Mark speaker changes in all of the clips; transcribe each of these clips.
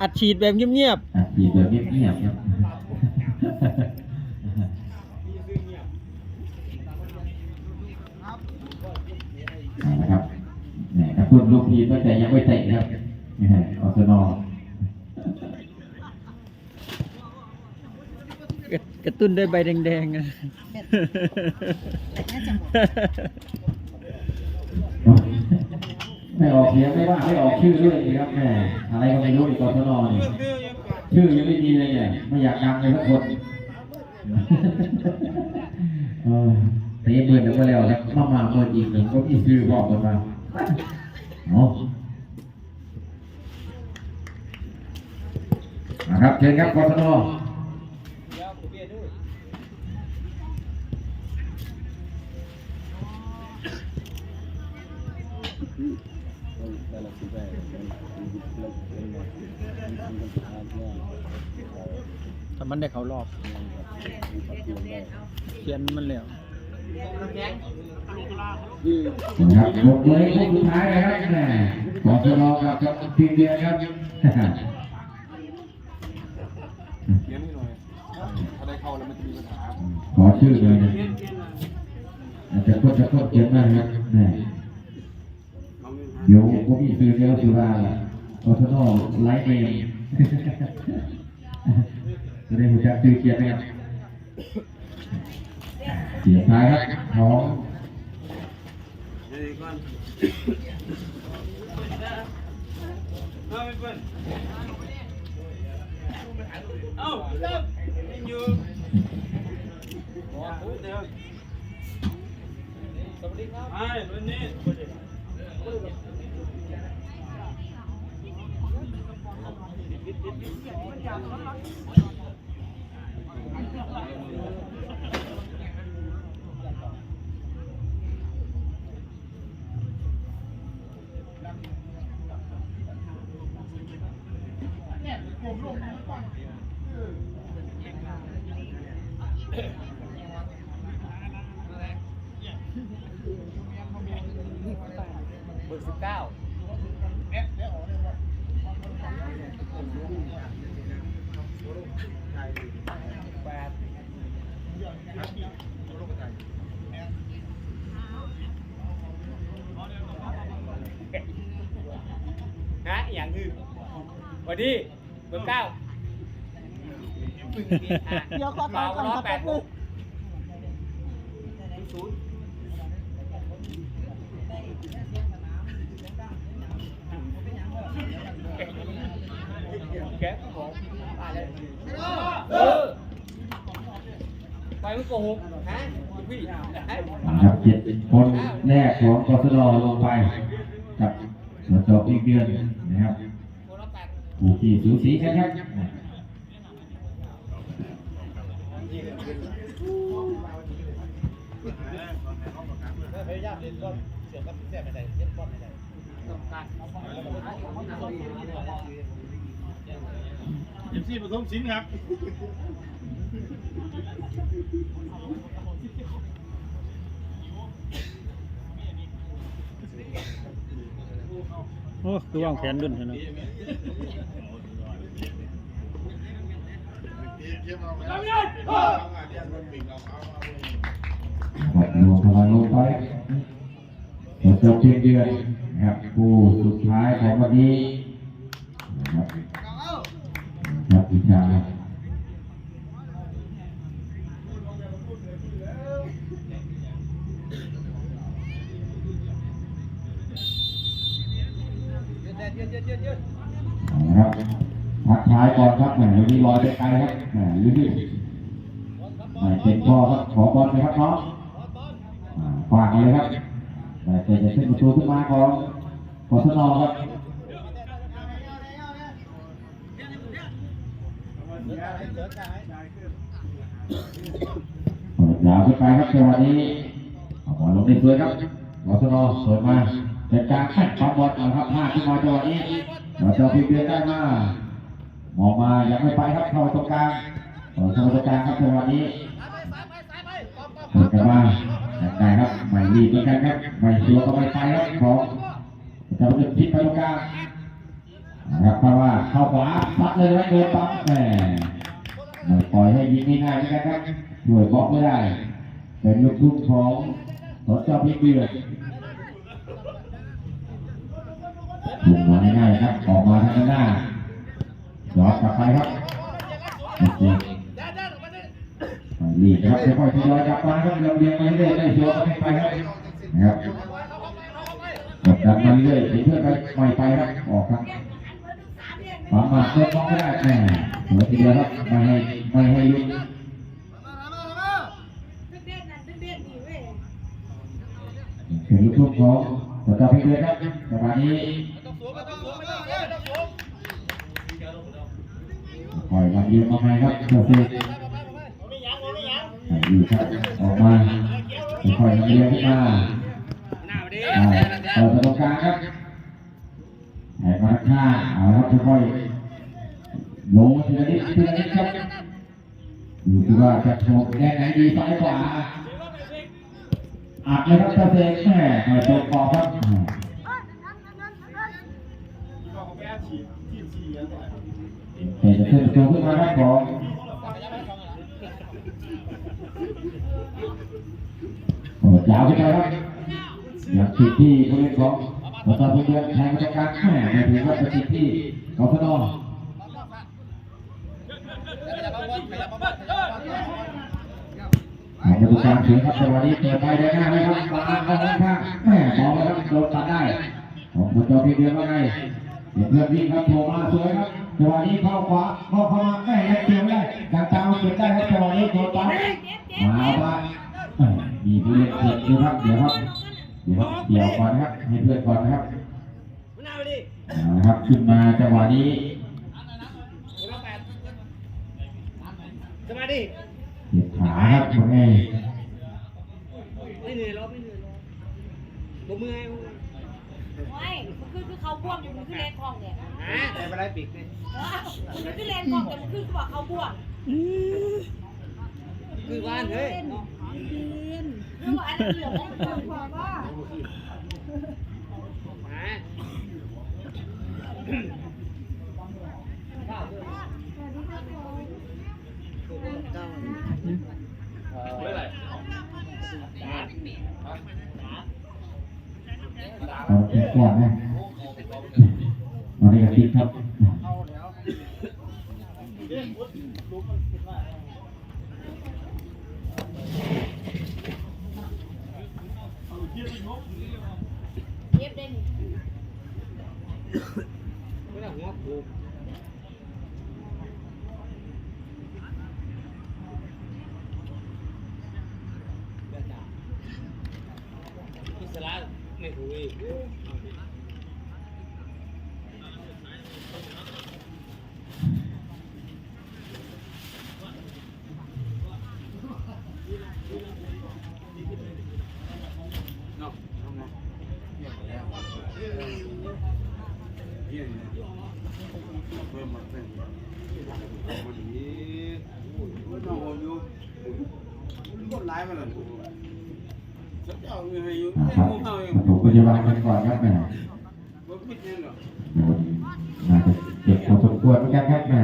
Speaker 1: อัดฉีดแบบเงียบ
Speaker 2: อะดีแบบเงียบๆครับเอาละครับแหมกระตุ้นลูกทีมก็แต่ยังไม่เตะครับนี่ฮะออสนอ
Speaker 1: ๆกระกระตุ้นด้วยใบแดงๆนะ
Speaker 2: ไม่ออกเสียงไม่ว่าไม่ออกชื่อด้วยสิครับแหมอะไรก็ไม่รู้อีกอนนี่ชื่อยังไม่ดีเลยเนี่ยไม่อยากดังเลยทุกคนเตะเบิร์ดแล้วก็แล้วครับมามาเบิร์ดอีกหนึ่งก็มีชื่อบอกกันมาเนาะนะครับเชิญครับกสน
Speaker 1: ถ้ามันได้เขารอบเขียนมันแล้ว
Speaker 2: ครับหมดเลยคู่สุดท้ายนะครับแหมกสนกับกับทีมเดียร์ครับ
Speaker 3: เขียนให้หน่อยถ้าได้เข้าแล้วมันจะมีปัญหา
Speaker 2: ขอชื่อเลยนะอาจจะกดจะกดเขียนมาครับแหม เดี๋ยวผมมีซื้อเดียวสุราละกสนไลฟ์เองจะได้หูจักซื้อเขียนนะครับเสียท้ายครับของ
Speaker 1: เบ อร์สิบเก้า
Speaker 4: ฮะอย่างอื่น วันนี้เบอร์เก้า
Speaker 5: เดี๋ยวขอตอบก่อน
Speaker 4: ร้อ
Speaker 5: ครับ
Speaker 4: แป
Speaker 5: แป๊
Speaker 4: ด
Speaker 5: บนึง
Speaker 4: ศูนย์แกของตายเลยเออไปมันโกหกฮะพี่
Speaker 2: นะครับเจ็ดคนแรกของกสนลงไปกับสจอีกเดือนนะครับ
Speaker 4: คนละแปด
Speaker 2: ผู้ที่สูสีกันครับ
Speaker 4: ต้องการ
Speaker 3: เอ็มซีผสมสินครับ
Speaker 1: โอ้คือวางแผนดุนเถอะเนอะ
Speaker 2: ครับรวมพลังลงไปสจเพียงเดือนนะครับคู่สุดท้ายของวันนี้นะครับครับวิชา นะครับทักทายก่อนครับแหมวันนี้ลอยไปไกลครับแหมลื่นๆไม่เป็นพ่อครับขอบอลเลยครับน้องฝากเลยครับแต่จะจะขึ้นประตูขึ้นมาของกศนอครับเปิดยาวขึ้นไปครับจังหวะนี้เอบอลลงในสวยครับกศนอสวยมากเป็นการแข่งบอลเอาครับพลาดขึ้นมาจังหวะนี้ เราจะพิมพ์เดือนได้มามองมายังไม่ไปครับเข้าตรงกลางเข้าตรงกลางครับจังหวะนี้เปิดกันมาแต่ได้ครับไม่รีบเหมือนกันครับไม่ชัวร์ก็ไม่ไปครับของจะเป็นพิษไปตรงกลางนะครับเพราะว่าเข้าขวาปัดเลยไว้โดนปั๊บแหมปล่อยให้ยิงง่ายๆเหมือนกันครับช่วยบล็อกไม่ได้ เป็นลูกทุ่งของสดเจ้าพริเดือดถู กมาง่ายๆครับ ออกมาทางหน้าย้อนกลับไปครับโอเครีบนะครับค่อยๆทยอยกลับมาครับเราเรียงไปเรื่อยๆได้โยนไปครับนะครับกดดันมาเรื่อยๆเพื่อนไปไม่ไปครับ ออกครับปามาเพื่อนมองไม่ได้แหมเหลือทีเดียวครับไม่ให้ไม่ให้ลุกถึงลูกทุ่งของสตาร์พิเศษครับจังหวะนี้ป ล่อยมาเยือนมาใหมครับเจ้าเซฟดีครับออกมาปล่อยมาเยือนขึ้นมาเปิดประตูกลางครับแหกมาข้างเอาครับค่อยๆลงทีละนิดทีละนิดครับดูที่ว่าจะโชว์แดงไหนดีซ้ายขวาอัดเลยครับเจ้าเซนแม่เปิดตัวกรอบครับ เห็นจะขึ้นตัวขึ้นมาครับผมโอ้ยาวขึ้นไปครับอยากติดที่บริเวณของมาตอนเพื่อนแทงกรรมการแม่ไม่ถือว่าจะติดที่กอฟนอหางประตูกลางเสียครับจังหวะนี้เปิดไปได้หน้าไหมครับปาเข้างข้างแม่บอลนะครับโดนตัดได้ของคุณจอพีเดียนว่าไง เดี๋ยวเพื่อนวิ่งครับโผล่มาสวยครับจังหวะนี้เข้าขวาเข้าเข้ามาแม่ยังเกี่ยวได้กางตามเก็บได้ครับจังหวะนี้โดนตัดมาว่าแม่มีผู้เล่นเจ็บอยู่ครับเดี๋ยวครับเดี๋ยวเดี๋ยวก่อนครับให้เพื่อนก่อนนะครับเอาละครับขึ้นมาจังหวะนี้
Speaker 4: สมาดิ
Speaker 2: เจ็บขาครับคนนี้
Speaker 4: ไม่เหนื่อยหรอไม่เหนื่อยหรอกบ่มือไงบ่มือ
Speaker 5: ไม่มันคือคือ เขาพ่วงอยู่มันคือเลนคลองเนี่ย
Speaker 4: แต่ไม่ได้ปิดเลย
Speaker 5: เออมันเลนคลองแต่มันคือคือว่าเขาพ่วง
Speaker 4: คือบ้านเฮ้ย
Speaker 5: คือว่าอันนั้นเหลือของคนพอว่า
Speaker 4: ฮะ
Speaker 2: เอาเจ็บก่อนนะวันนี้ก็ติดครับ
Speaker 5: เย็บได้
Speaker 4: ไม่ได้หัวผูกอิสระไม่ถูก
Speaker 3: ม
Speaker 2: พยาบาลกันก่อนครับแม่
Speaker 3: บ่คิดยังหรอก
Speaker 2: โดนน่าจะเจ็บพอสมควรเหมือนกันครับแม่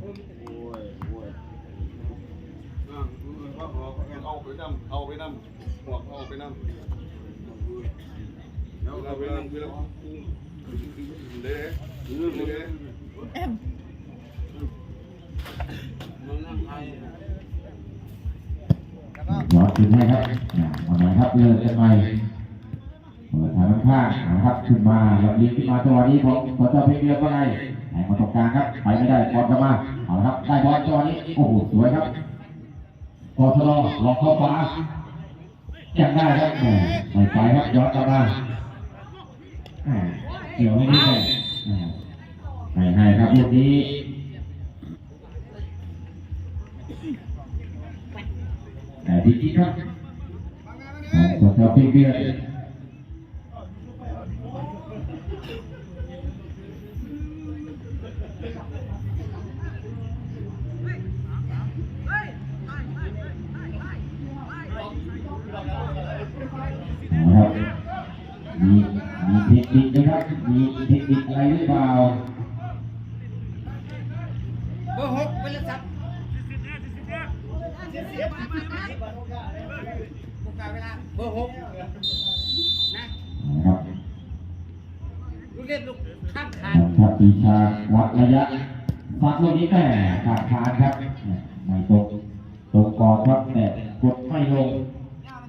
Speaker 3: โอ้ยโอ้ยอะว่าเอาไปนำเอาไปนำหัวเอาไปนำเอาไปนำไปแล้วเด้เด้เด้ เอ็มมันนั่งไทย
Speaker 2: ย้อนคืนให้ครับอ่าวันไหนครับเลิกกันใหม่เปิดทางข้างนะครับขึ้นมาแล้วเลี้ยงขึ้นมาจังหวะนี้ผมขอเจ้าเพียงเดียวก็ไงแหงมาตรงกลางครับ ไปไม่ได้บอลกลับมา เอาละครับ ได้บอลจังหวะนี้ โอ้โห สวยครับกอทลลองเข้าขวายังได้ครับแหมไม่ไปครับย้อนกลับมาเกี่ยวไม่ไดีเลยแหมไม่ให้ครับลูกนี้ แต่ดีจ เบอร์ห
Speaker 4: กนะ
Speaker 2: นะครับ
Speaker 4: ลูกเล่นลูกข้ามขา
Speaker 2: ครับปีชาวัดระยะฟัดลูกนี้แม่ขาดทานครับไม่ตรงตรงกอบครับแต่กดไม่ลง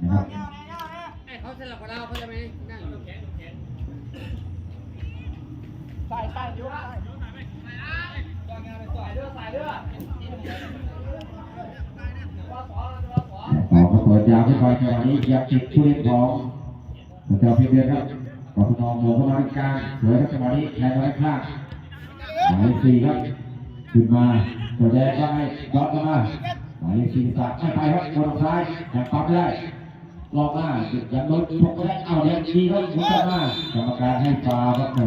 Speaker 2: นะครับ
Speaker 4: ไอ้เขาสลับกับเราเขาจะไม่นั่งอยู่แขนแขน
Speaker 2: ต่อก็เปิดยาวขึ้นไปจังหวะนี้ยับติดผู้เล่นของเจ้าพิเดือนครับกทนมงเข้ามาที่กลางสวยครับจังหวะนี้แทงมาด้ข้างหมายสี่ครับขึ้นมาตัวแดงก็ให้ย้อนเข้ามาหมายสี่สามไม่ไปครับบนซ้ายยังปั๊มได้ลองมายังโดนชกไม่ได้เอาเดี๋ยวดีครับหมุนกลับมากรรมการให้ฟาวครับแหม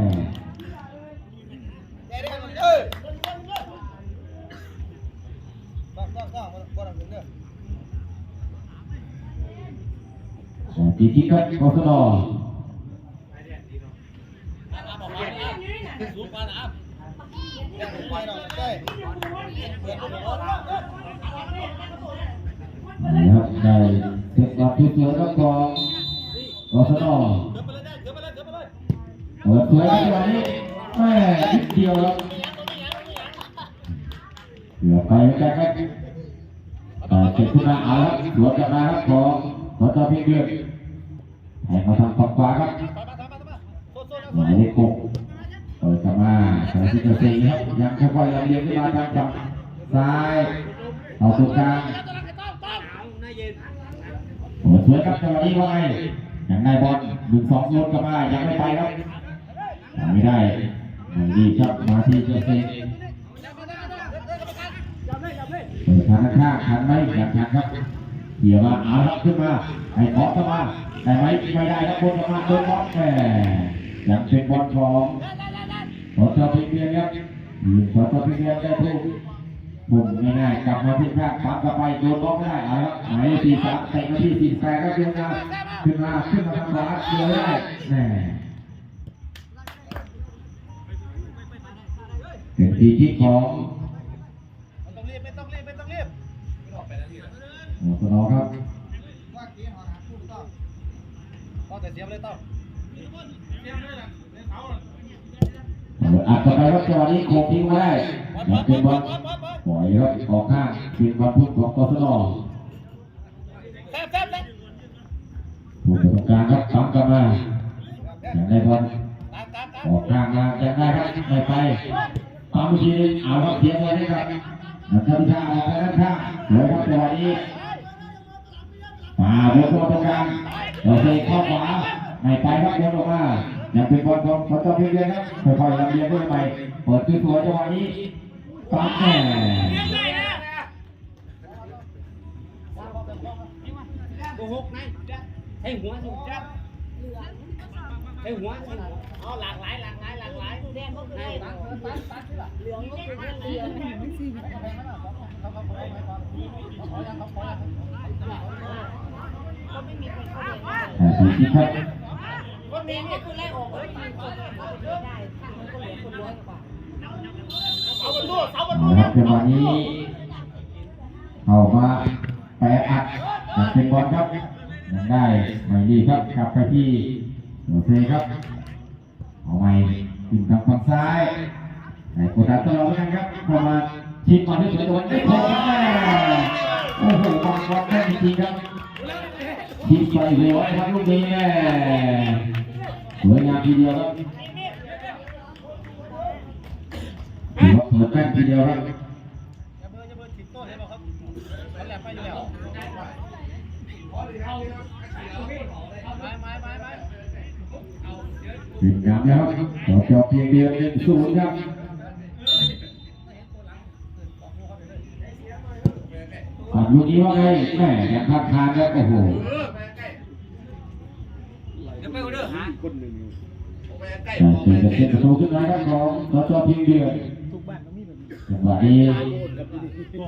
Speaker 2: ปีที่ครับกสนนะครับได้เสร็จรับที่สวยครับของกสนเปิดสวยครับวันนี้แม่นิดเดียวครับเหลือไปแค่ครับเจ็บขึ้นมาเอาครับวกลับมาครับของ สจเพียงเดือนแทงมาทางฝั่งขวาครับหมายเลขหกเปิดกลับมาสายที่จะเซ็งครับยังค่อยๆลำเลียงขึ้นมาทางฝั่งซ้ายเอาตรงกลาง
Speaker 4: หน้าเย็น
Speaker 2: โอ้สวยครับจังหวะนี้ว่าไงยังได้บอลหนึ่งสองโยนกลับมายังไม่ไปครับยังไม่ได้ไม่ดีครับมาที่เจเซเปิดทางข้างทันไหมอยากทันครับ เขี่ยวมาเอาครับขึ้นมาให้ขอเข้ามาได้ไหมไม่ได้ครับบนกลับมาโดนบล็อลแหมยังเป็นบอลของสอจอพิเพียนครับยิงสอจอพิเพียนได้ทุกบุ่มง่ายๆกลับมาที่ข้างปั๊มกลับไปโดนบล็อกไม่ได้เอาละไหมายเลขสี่สามเตะมาที่สี่แปดก็ขึ้นมาขึ้นมาขึ้นมาทางขวาเกี่ยวได้แหมเป็นทีคิดของ หมวดสนอครับ
Speaker 3: ว่าเกี้หอหาคู่ต้องต้องแต่เสียบเลยต้อง
Speaker 2: อัดต่อไปครับจังหวะนี้โคงทิ้งไม่ได้ยังเป็นบอลปล่อยครับออกข้างเป็นบอลพุ่งของกสน
Speaker 3: แซ่บแซ่บแซ่บ
Speaker 2: ถูกตรงกลางครับปั๊มกลับมาอย่างได้บอล
Speaker 3: ตามตามตาม
Speaker 2: ออกข้างมายังได้ครับไม่ไปปั๊มอีกทีนึงเอาครับเสียบเลยนะครับนะครับท่าออกไปด้านข้างสวยครับจังหวะนี้ มาบนตัวตรงกลางเราเตะเข้าขวาไม่ไปครับเดินออกมายังเป็นบอลของเขาจะเพียงเดียวครับค่อยๆลำเลียงขึ้นไปเปิดคือสวยจังหวะนี้ปั๊มแหม่
Speaker 4: เบอร์หกนะให้หัวสุดจัดให้หัวเอาหลากหลายหลากหลายหลากหลาย
Speaker 5: แดงก็คือ
Speaker 4: ให้
Speaker 5: แดง
Speaker 4: ตัดตัดตัด
Speaker 5: เหลืองก็คือเหลือง ก็ไม่มีคนเข้าได้
Speaker 2: แต่สีที่ครับ
Speaker 5: คนแดงก็คือไล่ออกก็ไม่มีคนเข้าไปได้ถ้ามันก็เหลือคนร้อยกว่า
Speaker 3: เอาบนตู้เอาบน
Speaker 2: เอา
Speaker 3: ตู้
Speaker 2: ละครับจังหวะนี้เข้ามาแปะอัดยังเป็นบอลครับยังได้ไม่ดีครับกลับไปที่โอเคครับเอาใหม่ขึ้นทางฝั่งซ้ายไหนกดดันตลอดเหมือนกันครับเข้ามาชิงบอลที่สวยจังหวะนี้โอ้โหโอ้โหบอลบอลแน่จริงๆครับ ชิงไปหัวครับลูกนี้แน่สวยงามทีเดียวครับถือว่าเปิดแป้นทีเดียวครับ
Speaker 3: อย่าเบอร์อย่าเบอร์ถิบโต้เห็นป่ะครับเขาแลมไปแล้วไม้ไม้ไม้ไม้
Speaker 2: ถึงน้ำแล้วครับต่อจอเพียงเดียวหนึ่งศูนย์ครับอะลูกนี้ว่าไงแม่ยังพักทานครับโอ้โห
Speaker 4: เดี๋ยวไปเอาเด้อหา
Speaker 3: คนหนึ่ง
Speaker 2: เกิดจะเป็นประตูขึ้นมาครับของต่อจอเพียงเดียว
Speaker 1: ทุกบ้านก็มีแบบนี้
Speaker 2: จังหวะนี้
Speaker 1: ก็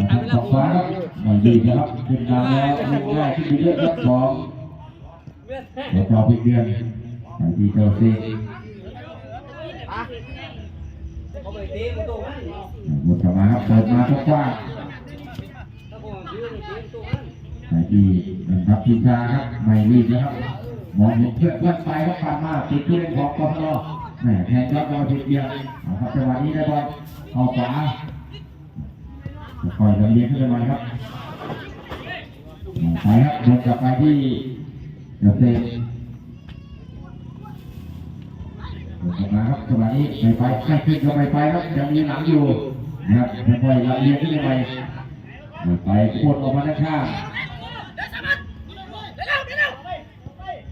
Speaker 2: นะครับฟ้าครับมาดีนะครับขึ้นน้ำแล้วลูกง่ายขึ้นไปเยอะครับของต่อจอเพียงเดียวไปที่เจ้าซี
Speaker 4: เขาไปตีมันตัวมัน
Speaker 2: หมดกลับมาครับเปิดมาทุกว่า
Speaker 4: แต่
Speaker 2: ที่นะครับพิชาครับไม่รีบนะครับ มองเห็นเพื่อนเพื่อนไปก็ผ่นมาติดที่เล่นของกองทแหมแทนยอดยอดทีเดียวครับจังหวะนี้ได้บอลเข้าขวาคอยลำเลียงขึ้นไปครับไปครับเดินกลับไปที่เกษตรเดินกลับมาครับจังหวะนี้ไม่ไปไม่ขึ้นก็ไม่ไปครับยังมีหลังอยู่นะครับค่อยลำเลียงขึ้นไปไม่ไปขวดออกมาด้านข้าง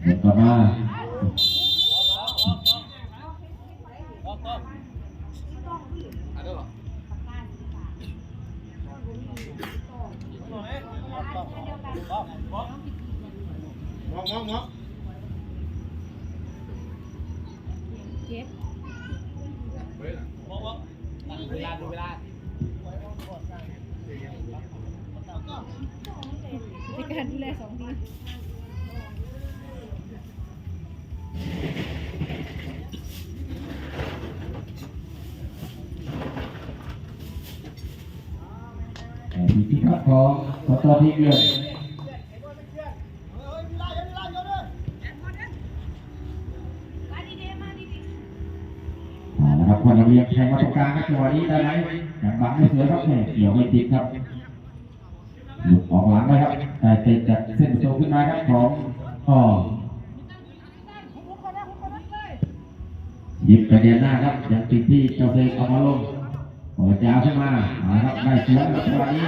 Speaker 2: เดินกลับ มา
Speaker 5: แต่
Speaker 2: มีที่คัดของสตอทีเดือนะครับคนเรียงแทงมาตรงกลางครับจังหวะนี้ได้ไหมยังบังไม่เสวยครับแหม่เกี่ยวไม่ติดครับหลุดออกหลังไปครับ แต่เตะจากเส้นประตูขึ้นมาครับของอ๋อหยิบไปเดียนหน้าครับยังติดที่เจ้าเซกเอามาลง ปิดยาวขึ้นมาเอาครับได้สวนครับจังหวะนี้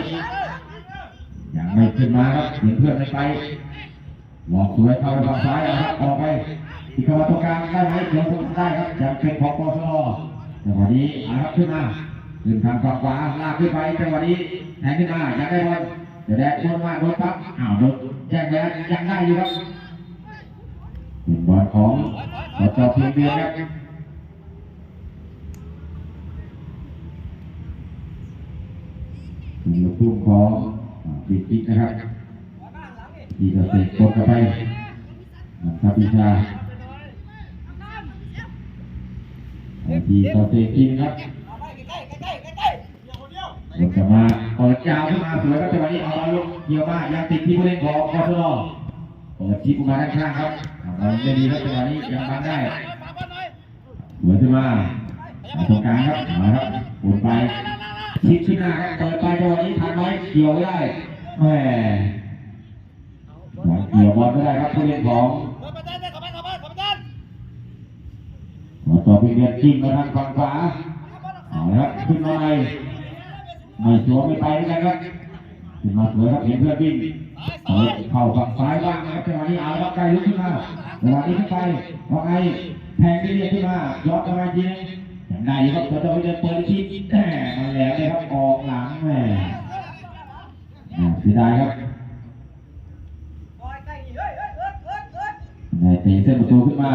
Speaker 2: ยังไม่ขึ้นมาครับเห็นเพื่อนไม่ไปหลอกสวยเข้าไปฝั่งซ้ายครับออกไปที่เข้ามาตรงกลางได้ไหมเดี๋ยวทุกได้ครับยังเป็นของปอสโจังหวะนี้เอาครับขึ้นมาขึ้นทางฝั่งขวาลากขึ้นไปจังหวะนี้แทงขึ้นมาอยากได้บอลเดี๋ยวแดดโดนมาโดนปั๊บอ้าวโดนแจ้งแล้วยังได้อยู่ครับเป็นบอลของสจเพียงเดียวครับ เป็นลูกทุ่งของอ่าปิดปิกนะครับที่จะเสกกดเข้าไปนะครับพิชาที่ต่อเสกจริงครับลงจะมาเปิดยาวขึ้นมาสวยครับจังหวะนี้เอาลลงเกี่ยวมากยังติดที่ผู้เล่นของกอสโลเปิดชิปมาด้านข้างครับเอาไม่ดีครับจังหวะนี้ยังบังได้สวยขึ้นมาเอาตรงกลางครับมาครับหมุนไป ชิปขึ้นหน้าครับเปิดไปจังหวะนี้ทันไหมเกี่ยวไม่ได้แหมเกี่ยวบอลไม่ได้ครับผู้เล่นของหัวต่อพิเรียนจิ้งมาทางฝั่งขวาเอาละครับขึ้นมาไม่สวมไม่ไปเหมือนกันครับขึ้นมาสวยครับเห็นเพื่อนวิ่งเข้าฝั่งซ้ายบ้างนะครับจังหวะนี้เอาละไกลลุกขึ้นมาจังหวะนี้ขึ้นไปว่าไงแทงที่เรียกขึ้นมาย้อนกลับมาจริงยัง ได้อยู่ครับหัวต่อพิเรียนเปิดแหมมันแลมเลยครับออกหลังแหมอ่าเสียดายครับตีเส้นประตูขึ้นมา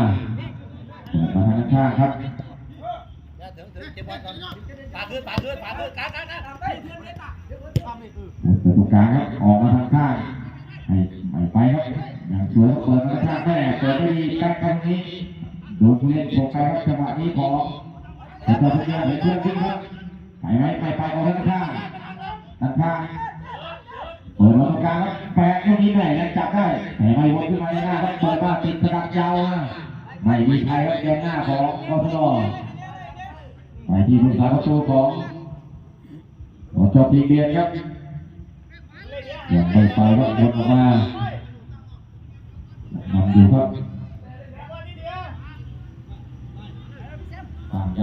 Speaker 2: เปิดมาทางข้างครับ
Speaker 4: ถึงถึงเก็บบอลก่อนปาขึ้นปาขึ้นปาขึ้นกลางกลางกลาง
Speaker 2: เปิดตรงกลางครับออกมาทางข้างให้ไปครับอย่างสวยครับเปิดมาทางข้างแม่เปิดไม่ดีกลางตรงนี้โดนผู้เล่นโผล่ไปครับจังหวะนี้ของ แต่ตัวผู้เล่นเห็นเพื่อนขึ้นครับไปไหมไปไปออกทางข้างด้านข้างเปิดมาตรงกลางครับแปะตรงนี้แม่ยังจับได้แต่ไม่วนขึ้นมาในหน้าครับเปิดมาติดกระดับยาวนะไม่มีใครครับแดนหน้าของกอทโไปที่ผู้สาประตูของขอจบทีเบียนครับยังไม่ไปครับวนออกมานำอยู่ครับ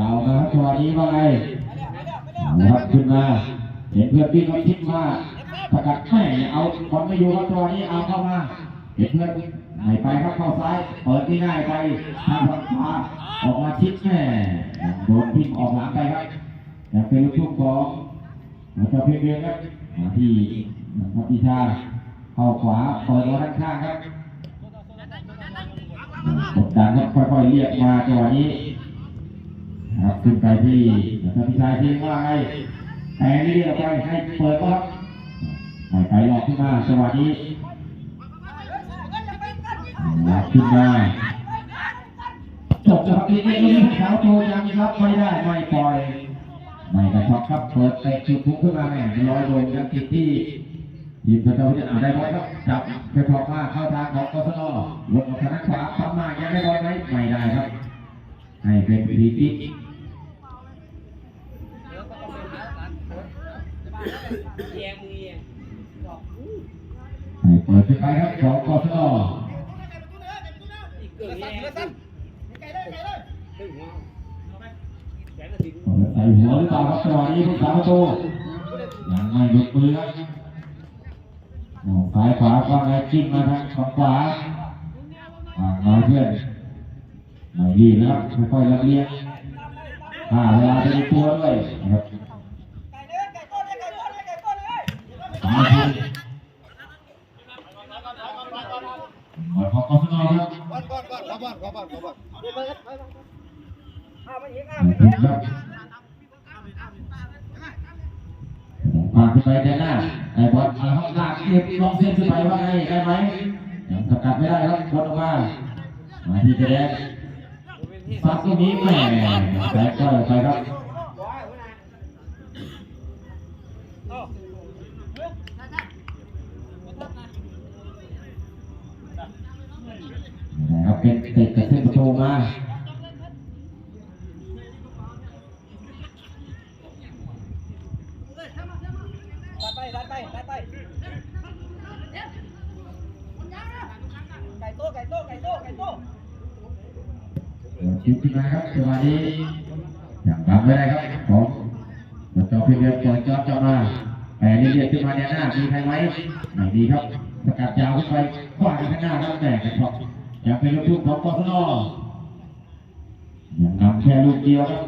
Speaker 2: ต่าวนะครับจังหวะนี้ว่าไงเอาละครับขึ้นมาเห็นเพื่อนวิ่งมาทิศมาประกัดแม่เอาบอลไม่อยู่ครับตัวนี้เอาเข้ามาเห็นเพื่อนไม่ไปครับเข้าซ้ายเปิดง่ายๆไปทางฝั่งขวาออกมาทิศแม่โดนทิ้งออกหลังไปครับยังเป็นลูกทุ่งของเจ้าเพียงเดียวครับมาที่นักพิชาเข้าขวาเปิดด้านข้างครับกดดันครับค่อยๆเรียกมาจังหวะนี้ ครับขึ้นไปที่นักพิชาที่ว่าไงแต่นี่เรียกไปให้เปิดครับให้ไปหลอกขึ้นมาจังหวะนี้หลักขึ้นมาจบครับนี่นี่นี่ขาวตัวยังรับไม่ได้ไม่ปล่อยไม่กระชอกครับเปิดเตะจุดพุ่งขึ้นมาแม่ลอยโดนยังติดที่ทีมเจ้าจะได้บอลครับจับกระชอกมาเข้าทางของกศนลงมาทางด้านขวาปั๊มมายังได้บอลไหมไม่ได้ครับให้เป็นฟรีคิก
Speaker 4: เอียงมือเอียง
Speaker 2: เปิดไปครับของกศน
Speaker 4: อีกเกินเอียงตึ้งหัว
Speaker 2: ใส่หัวหรือเปล่าครับจังหวะนี้ผู้สาวประตูยังไม่หลุดมือครับซ้ายขวาก็ไงจิ้มมาทางฝั่งขวาอ่างน้อยเพื่อนม่ดีนะครับค่อยๆละเอียดถ้าเวลาจะมีตัวด้วยนะครับสา มาทีหมดของกศนครับ
Speaker 3: บอลบอลบอลขอบอลบอลขอบอล
Speaker 2: ครับพาดไปแดนหน้าไอ้บอลเอาห้องลากเก็บลองเส้นขึ้นไปว่าไงได้ไหมยังสกัดไม่ได้ครับบอลออกมามาที่แดนซัดตรงนี้แหม่แต่ก็ไปครับนะครับ เป็นเตะกับเส้นประตูมา
Speaker 1: ดันไปดันไปดันไปไก่โต้ไก่โต้ไก่โต้ไก่โต้
Speaker 2: ชิวขึ้นมาครับจังหวะนี้อย่างรับไม่ได้ครับของตัวจอพิเรียนปล่อยจอจะมาแปรเรียกขึ้นมาเนี่ยหน้ามีใครไหมไม่ดีครับสกัดยาวขึ้นไปขวางข้างหน้าครับแต่กระชอก ยังเป็นลูกทุ่งของกศนยังนำแค่ลูกเดียวครับ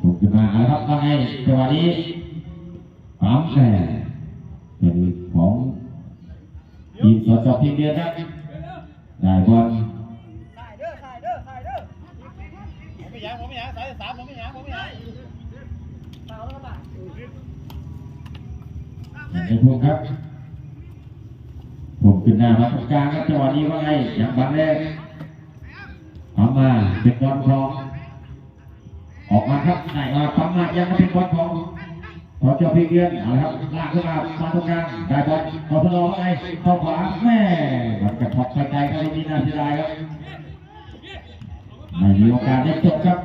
Speaker 1: ถู
Speaker 2: กขึ้นมาเอาละครับว่าไงจังหวะนี้ปั๊มแหม่เป็นของทีมสจพิเรียนครับได้บอล
Speaker 1: สายเด้อสายเด้อสายเด้อผมไม่ยังผมไม่ยังสายสามผมไม่ยังผมไม่ยังเปล่าแล้วป่ะ
Speaker 2: ไอ้พวกครับ ผมขึ้นหน้ามาตรงกลางครับจังหวะนี้ว่าไงอย่างบังแรกปั๊มาเป็นบอลของออกมาครับได้มาปั๊มมายังไม่เป็นบอลของขอเจ้าพิเรียนเอาละครับลากขึ้นมามาตรงกลางได้บอลขอทดลอว่าไงเข้าขวาแม่มันกระทบกระจายครับนี่น่าเสียดายครับไม่มีโอกาสได้จบครับ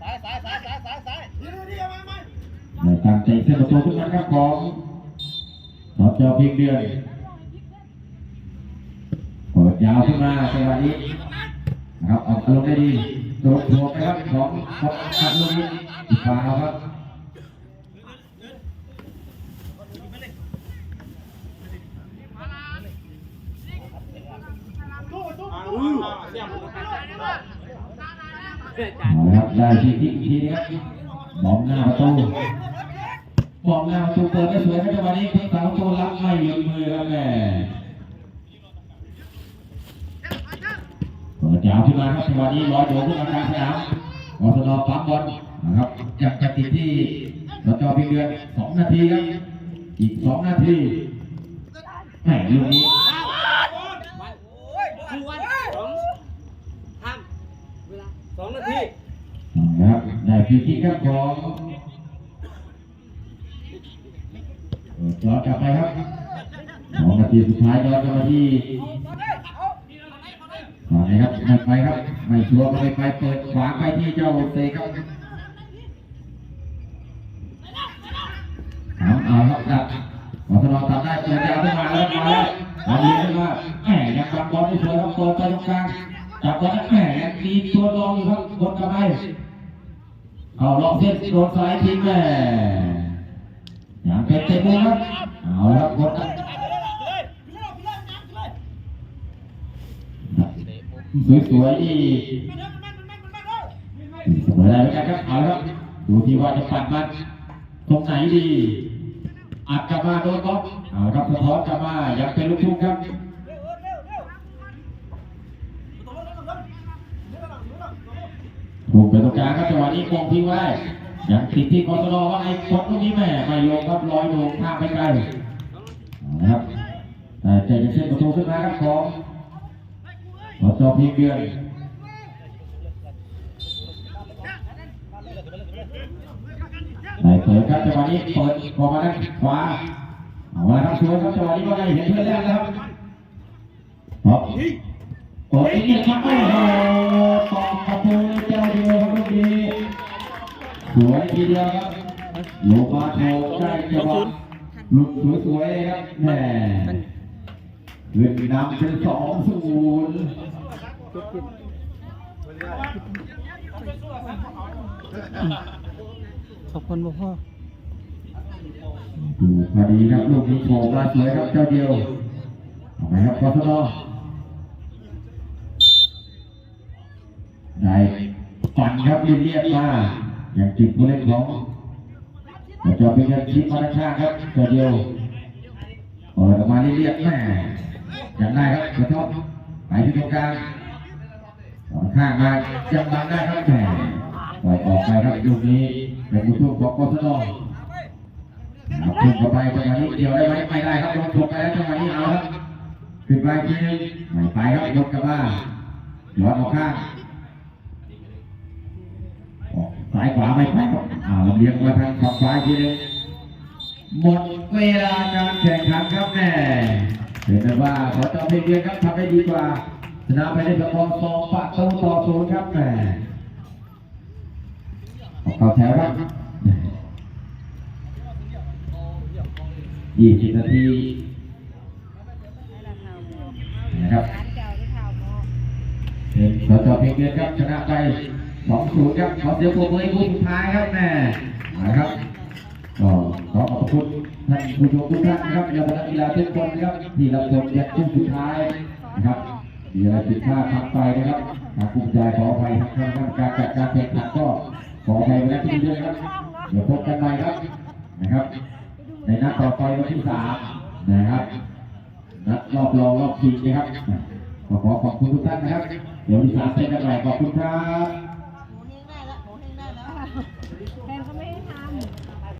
Speaker 1: สายสายสายสายสายสาย
Speaker 2: ในการเตะเส้นประตูขึ้นมาครับของสอจอพิงเดือนเปิดยาวขึ้นมาจังหวะนี้นะครับออกอารมณ์ได้ดีโดดโผล่ไปครับของของขัดลูกนี้อีกฟาครับ
Speaker 4: เพื่อจา
Speaker 2: เอาละครับได้ทีที่ทีนี้ครับบอมหน้าประตู บอมหน้าประตูเปิดได้สวยครับจังหวะนี้เพิ่งสาวประตูรับไม่หยุดมือครับแม่เปิดยาวขึ้นมาครับจังหวะนี้ร้อยโดดขึ้นมากลางสนามวสนปั๊มบอลนะครับยังจะติดที่สจพิงเดือนสองนาทีครับอีกสองนาทีแหม่ลูกนี้
Speaker 4: วันคือวันสองทำเวลาสองนาที
Speaker 2: นะครับได้ฟรีคิกครับของ ย้อนกลับไปครับสองนาทีสุดท้ายย้อนกลับมาที่ต่อไปครับไม่ไปครับ ไม่ชัวร์ก็ไม่ไปเปิดขวางไปที่เจ้าเตะครับถามเอาครับดับขอทดลองทำได้เปิดยาวขึ้นมาแล้วมาแล้วบอลยิงขึ้นมาแหมยังกำบอลไม่สวยครับเปิดไปตรงกลางจับบอลแหมยังมีตัวรองอยู่ครับกดกลับไปเอาล็องเส้นโดนสายทิ้งแม่ อย่างเป็นเต็มเลยครับเอาละครับกดสวยๆนี่เสมอได้เหมือนกันครับเอาละครับดูที่ว่าจะปัดมันตรงไหนดีอัดกลับมาโดนบล็อกเอาละครับสะท้อนกลับมาอยังเป็นลูกทุ่งครับถูกไปตรงกลางครับจังหวะนี้กองทิ้งไว้ ยังติดที่กอตรอว่าไอ้กดลูกนี้แม่ไม่ลงครับลอยลงข้ามไปไกลนะครับแต่ใจจะเส้นประตูขึ้นมาครับของขอจอพีเบียนไหนเปิดครับจังหวะนี้เปิดออกมาด้านขวาเอาละครับสวยครับจังหวะนี้ก็ได้เห็นเพื่อนแล้วนะครับครับเปิดอีกนิดครับโอ้ตอกประตูเจ้าเดียวครับลูกนี้ สวยทีเดียวครับโลมาโถได้จังหวะลูกสวยๆเลยครับแหม่เล่นนำเป็นสองศูนย์
Speaker 6: ขอบคุณบ่พ่อ
Speaker 2: ดูพอดีครับลูกนี้โฉบมาสวยครับเจ้าเดียวเอาไปครับกศนได้ปั่นครับเรียบๆมาอ ย่างติดผู้เล่นของแต่จะเป็นการชิปมาด้านข้างครับเจ้าเดียวเปิดออกมาเรียบๆแม่ยังได้ครับกระทบไปที่ตรงกลางสองข้างมายังบังได้ครับแม่ปล่อยออกไปครับลูกนี้เป็นผู้ทุ่มของกศนอาขึ้นเข้าไปจังหวะนี้เดียวได้ไหมไม่ได้ครับโดนถกไปแล้วจังหวะนี้เอาครับขึ้นไปทีนึงไม่ไปครับยกกลับมาย้อนออกข้างายขวาไม่ไปครับอ่าลำเลียงมาทางฝั่งซ้ายทีนึงหมดเวลาการแข่งขันครับแน่เห็นไหมว่าขอจอมเพียงครับทำได้ดีกว่าชนะไปได้สกอร์สองประตูต่อศูนย์ครับแน่ออกเข้าแถวครับยี่สิบนาทีนะครับ
Speaker 5: ร้านเก่าที่ข่าวหมอ
Speaker 2: เป็นสจเพียงเดือนครับชนะไป สองศูนย์ครับขอเสียงปรบมือให้ผู้สุดท้ายครับแม่นะครับก็ขอขอบคุณท่านผู้ชมทุกท่านนะครับและนักกีฬาทุกคนนะครับที่รับชมยันช่วงสุดท้ายนะครับมีอะไรผิดพลาดทางไปนะครับทางภูมิใจขออภัยทางทางการจัดการแข่งขันก็ขออภัยไว้ที่นี้ด้วยครับเดี๋ยวพบกันใหม่ครับนะครับ ในนัดต่อไปวันที่สามนะครับนัดรอบรองรอบชิงนะครับขอขอขอบคุณทุกท่านนะครับ เดี๋ยววันที่สามเจอกันใหม่ขอบคุณครับ